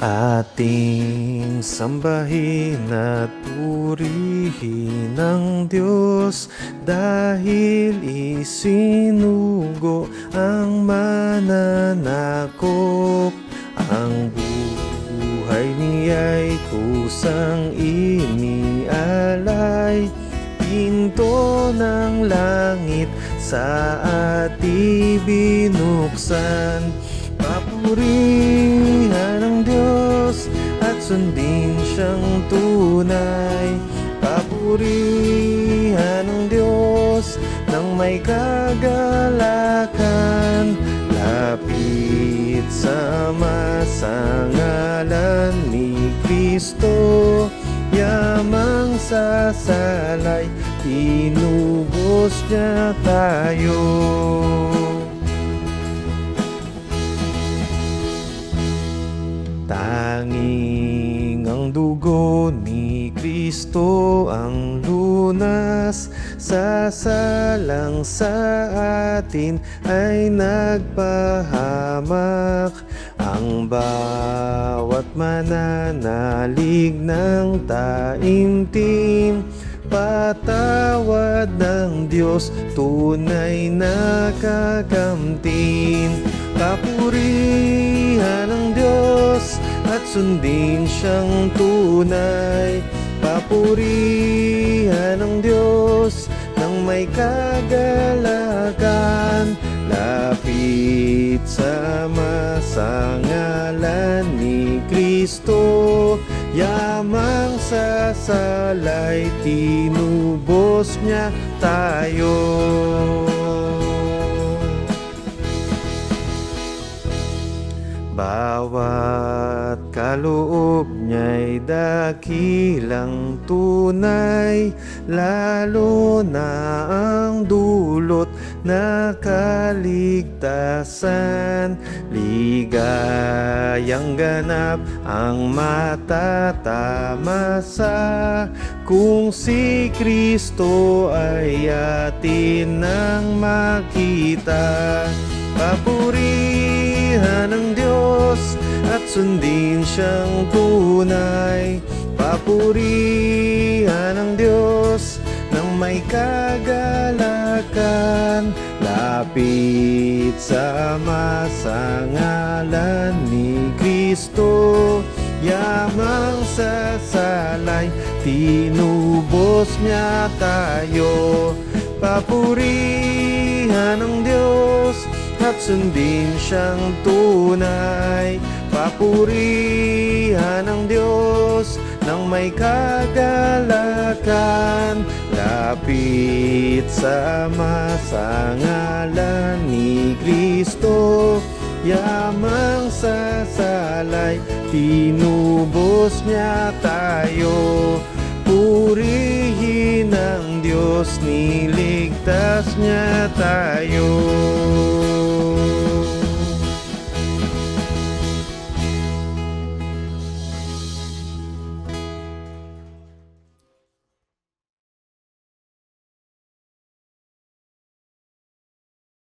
Ating sambahin at purihin ng Diyos dahil isinugo ang mananakop. Ang buhay niya'y kusang inialay Pinto ng langit sa ati binuksan Papurihan ng Diyos at sundin siyang tunay. Papurihan ng Diyos ng may kagalakan. Lapit sa masangalan ni Kristo Yamang sasalay, tinubos niya tayo Tanging ang dugo ni Kristo ang lunas. Sasalang sa atin ay nagpahamak. Ang bawat mananalig ng taimtim Patawad ng Diyos, tunay na kakamtin at sundin siyang tunay. Papurihan ng Diyos ng may kagalakan. Lapit sa masangalan ni Kristo Yamang sasalay, tinubos niya tayo Bawat kaloob niya'y dakilang tunay Lalo na ang dulot na kaligtasan. Ligayang ganap ang matatama sa Kung si Kristo ay atin nang makita. Papurihan ng Diyos at sundin siyang tunay. Papurihan ng Diyos ng may kagalakan. Lapit sa masangalan ni Kristo. Yamang sasalay, tinubos niya tayo. Papurihan ng Diyos at sundin siyang tunay. Papurihan ng Diyos ng may kagalakan Lapit sa masangalan ni Kristo. Yamang sasalay, tinubos niya tayo. Purihin ng Diyos, niligtas niya tayo